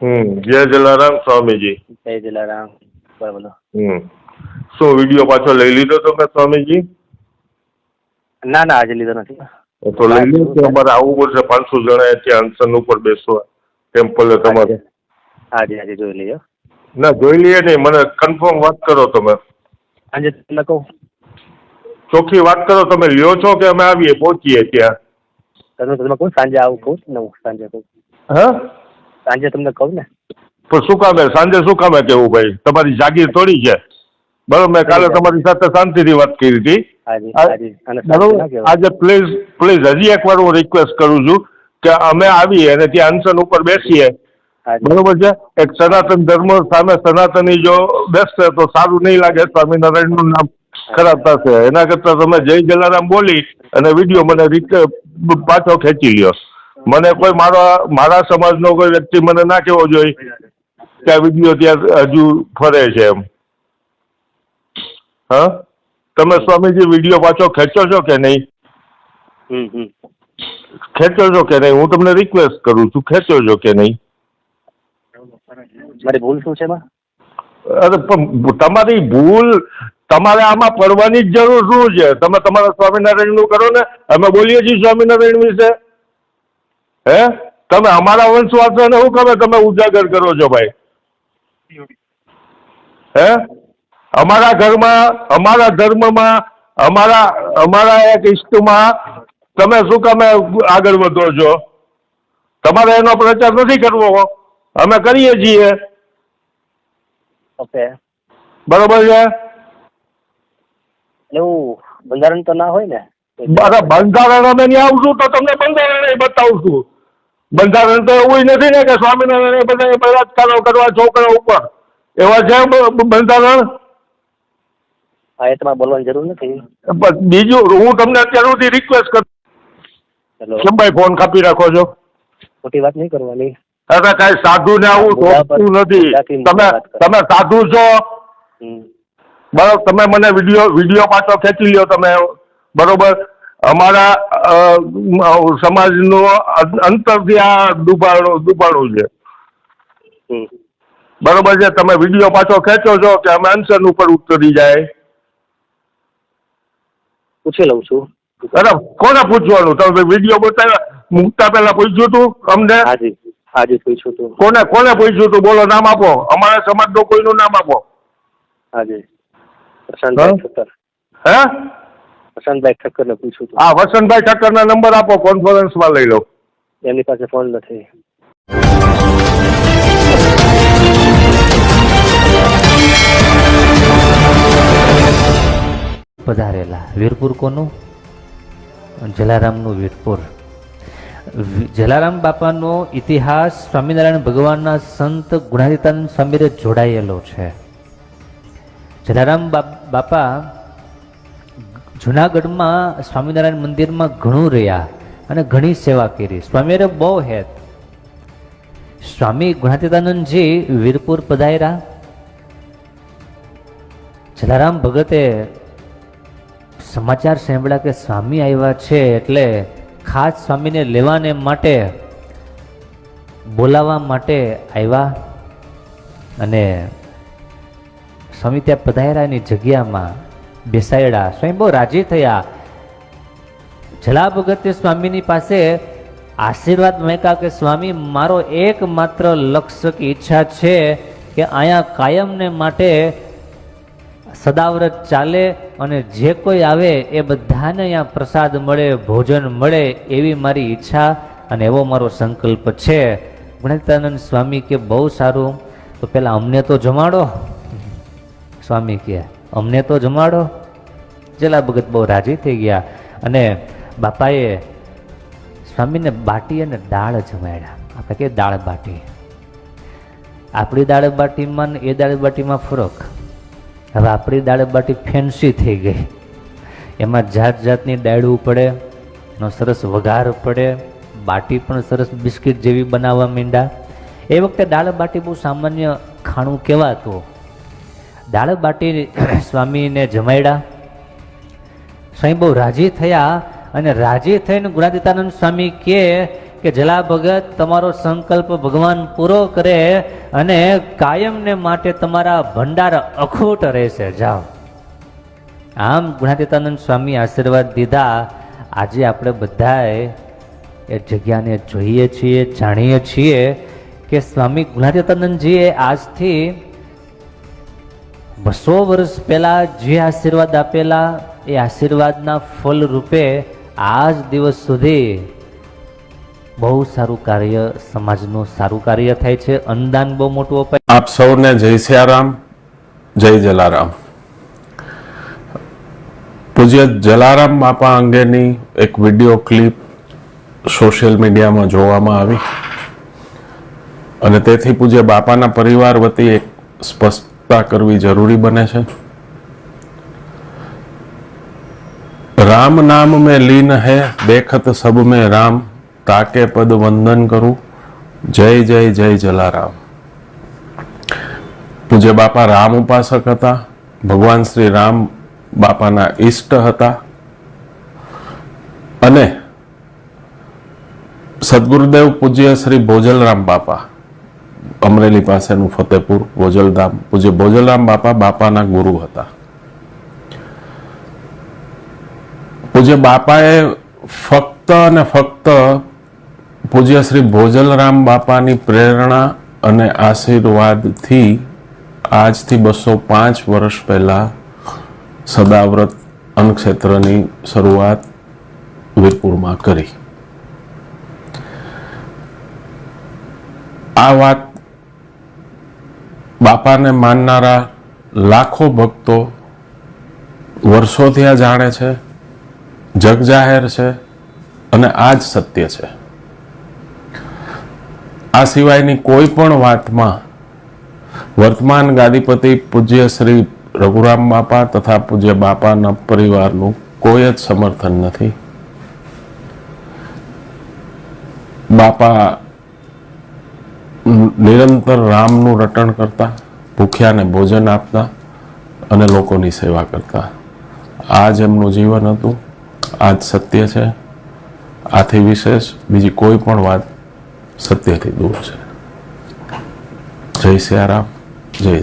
હમ જય જલારામ સ્વામીજી. જય જલારામ બોલો હમ શું વીડિયો પાછો લઈ લીધો તમે સ્વામીજી? ના ના આજે લીધો નથી. તો લઈ લો કે અમારે આવવું પડશે પાંચસો જણા ત્યાં અનસન ઉપર બેસવા. ટેમ્પલે તમારે. આજે આજે જોઈ લઈએ. ના જોઈ લઈએ નહીં મને કન્ફર્મ વાત કરો તમે. આજે તમને કહું. ચોખ્ખી વાત કરો તમે લ્યો છો કે અમે આવીએ પહોંચીએ ત્યાં? તમે તમે કહું સાંજે આવું કહું ને હું સાંજે કહું. હા? સાંજે તમને કહું ને. પણ શું કામે? સાંજે શું કામે કેવું ભાઈ? તમારી જાગીર થોડી છે. બરોબર મેં કાલે તમારી સાથે શાંતિથી વાત કરી હતી. આજે ના બરોબર પ્લીઝ પ્લીઝ હજી એકવાર હું રિક્વેસ્ટ કરું છું કે અમે આવીએ અને ત્યાં અનશન ઉપર બેસીએ. બરોબર છે? એક સનાતન ધર્મ સામે સનાતની જો બેસશે તો સારું નહીં લાગે સ્વામિનારાયણનું નામ ખરાબ થશે. એના કરતાં તમે જય જલારામ બોલી અને વીડિયો મને પાછો ખેંચી લ્યો. મને કોઈ મારા મારા સમાજનો કોઈ વ્યક્તિ મને ના કહેવો જોઈએ કે આ વીડિયો ત્યાં હજુ ફરે છે એમ. હા? તમે સ્વામીજી વીડિયો પાછો ખેંચો છો કે નહીં? હમ હમ. ખેંચો છો કે નહીં? હું તમને રિક્વેસ્ટ કરું છું ખેંચો છો કે નહીં? મારી ભૂલ શું છે અરે પણ તમારી ભૂલ તમારે આમાં પડવાની જ જરૂર શું છે? તમે તમારા સ્વામિનારાયણનું કરો ને અમે બોલીએ છીએ સ્વામિનારાયણ વિશે. હે? તમે અમારા વંશવાસોને શું ખબર તમે ઉજાગર કરો છો ભાઈ. હે? અમારા ઘરમાં અમારા ધર્મમાં અમારા અમારા એક ઇષ્ટમાં તમે શું કામે આગળ વધો છો? તમારે એનો પ્રચાર નથી કરવો અમે કરીએ છીએ. ઓકે. બરોબર છે? એવું બંધારણ તો ના હોય ને? બંધારણ અમે નહીં આવશું તો તમને બંધારણ બતાવશું. બંધારણ તો એવું નથી ને કે સ્વામિનારાયણ બધા બળાત્કારો કરવા છોકરા ઉપર. એવા છે બંધારણ? હા એ તમારે બોલવાની જરૂર નથી. બીજું હું તમને અત્યાર સુધી રિક્વેસ્ટ કરું કેમ ભાઈ ફોન કાપી રાખો છો? ખોટી વાત નહીં કરવાની. અરે કાંઈ સાધુ ને આવું નથી. તમે. તમે સાધુ છો? બરોબર તમે મને વીડિયો વીડિયો પાછો ખેંચી લ્યો તમે. બરોબર? અમારા સમાજનો અંતરથી આ દુભાણું દુભાણું છે. બરોબર છે? તમે વીડિયો પાછો ખેંચો છો કે અમે અનશન ઉપર ઉતરી જાય? પૂછી લઉં છું. અરે કોને પૂછવાનું? તમે વીડિયો બતાવ્યા. મૂકતા પહેલા પૂછ્યું તું અમને? હાજી હાજી પૂછ્યું હતું કોને કોને પૂછ્યું તું? બોલો નામ આપો. અમારા સમાજનું કોઈનું નામ આપો. હાજી. પ્રશાંત હા? પૂછું ઠક્કરને પૂછ્યું હા વસંતભાઈ ઠક્કરના નંબર આપો કોન્ફરન્સમાં લઈ લો. એમની પાસે ફોન નથી. પધારેલા વીરપુર કોનું? જલારામનું વીરપુર. જલારામ બાપાનો ઇતિહાસ સ્વામિનારાયણ ભગવાનના સંત ગુણાદિતાન સ્વામીરે જોડાયેલો છે. જલારામ બાપ- બાપા જુનાગઢમાં સ્વામિનારાયણ મંદિરમાં ઘણું રહ્યા અને ઘણી સેવા કરી. સ્વામીએ બહુ હેત. સ્વામી ગુણાતીતાનંદજી વીરપુર પધાર્યા. જલારામ ભગતે સમાચાર સાંભળ્યા કે સ્વામી આવ્યા છે એટલે ખાસ સ્વામીને લેવાને માટે, બોલાવવા માટે આવ્યા અને સ્વામી ત્યાં પધાર્યાની જગ્યામાં બેસાડ્યા. સ્વયંભો રાજી થયા. જલા ભગત્ય સ્વામીની પાસે આશીર્વાદ મેકા કે, સ્વામી, મારો એકમાત્ર લક્ષ્ય કે ઈચ્છા છે કે અહીંયા કાયમને માટે સદાવ્રત ચાલે અને જે કોઈ આવે એ બધાને અહીંયા પ્રસાદ મળે, ભોજન મળે એવી મારી ઈચ્છા અને એવો મારો સંકલ્પ છે. ગુણાતીતાનંદ સ્વામી કે, બહુ સારું. તો પહેલાં અમને તો જમાડો. સ્વામી કે, અમને તો જમાડો. જેલા ભગત બહુ રાજી થઈ ગયા અને બાપાએ સ્વામીને બાટી અને દાળ જમાડ્યા. આપણે કે દાળ બાટી. આપણી દાળ બાટીમાં એ દાળ બાટીમાં ફરક? હવે આપણી દાળ બાટી ફેન્સી થઈ ગઈ. એમાં જાત જાતની ડાળવું પડે, નો સરસ વઘાર પડે, બાટી પણ સરસ બિસ્કિટ જેવી બનાવવા માંડ્યા. એ વખતે દાળ બાટી બહુ સામાન્ય ખાણું કહેવાતું. દાળ બાટી સ્વામીને જમાડ્યા. સ્વામી બહુ રાજી થયા અને રાજી થઈને ગુણાદિતાનંદ સ્વામી કે કે, જલા ભગત, તમારો સંકલ્પ ભગવાન પૂરો કરે અને કાયમને માટે તમારા ભંડાર અખૂટ રહેશે. જાઓ. આમ ગુણાદિતાનંદ સ્વામી આશીર્વાદ દીધા. આજે આપણે બધાએ એ જગ્યાને જોઈએ છીએ, જાણીએ છીએ કે સ્વામી ગુણાતીતાનંદજીએ આજથી બસો વર્ષ પહેલાં જે આશીર્વાદ આપેલા એ આશીર્વાદના ફલ રૂપે આજ દિવસ સુધી બહુ સારું કાર્ય સમાજનું સારું કાર્ય થાય છે. અન્નદાન બહુ મોટું અપાય આપ સૌને જય સિયારામ, જય જલારામ. પૂજ્ય જલારામ બાપા અંગેની એક વીડિયો ક્લિપ સોશિયલ મીડિયામાં જોવામાં આવી અને તેથી પૂજ્ય બાપાના પરિવાર વતી એક સ્પષ્ટતા કરવી જરૂરી બને છે. રામ નામ में लीन है देखत सब में राम ताके पद वंदन करूं जय जय जय जलाराम પૂજ્ય બાપા રામ ઉપાસક હતા ભગવાન શ્રી રામ બાપાના ઈષ્ટ હતા અને સદગુરુદેવ પૂજ્ય શ્રી ભોજલરામ બાપા અમરેલી પાસેનું ફતેપુર ભોજલધામ પૂજ્ય ભોજલરામ બાપા બાપાના ગુરુ હતા પૂજ્ય બાપાએ ફક્ત અને ફક્ત પૂજ્ય શ્રી ભોજલરામ બાપાની પ્રેરણા અને આશીર્વાદથી આજથી બસો પાંચ વર્ષ પહેલા સદાવ્રત અન્નક્ષેત્રની શરૂઆત વીરપુરમાં કરી. આ વાત બાપાને માનનારા લાખો ભક્તો વર્ષોથી આ જાણે છે. જગ જાહેર છે અને આ જ સત્ય છે. આ સિવાયની કોઈ પણ વાતમાં વર્તમાન ગાદીપતિ પૂજ્ય શ્રી રઘુરામ બાપા તથા પૂજ્ય બાપાના પરિવારનું કોઈ જ સમર્થન નથી. બાપા નિરંતર રામનું રટણ કરતા, ભૂખ્યાને ભોજન આપતા અને લોકોની સેવા કરતા. આ જ એમનું જીવન હતું. આ જ સત્ય છે. આથી વિશેષ બીજી કોઈ પણ વાત સત્યથી દૂર છે. જય સિયારામ, જય જય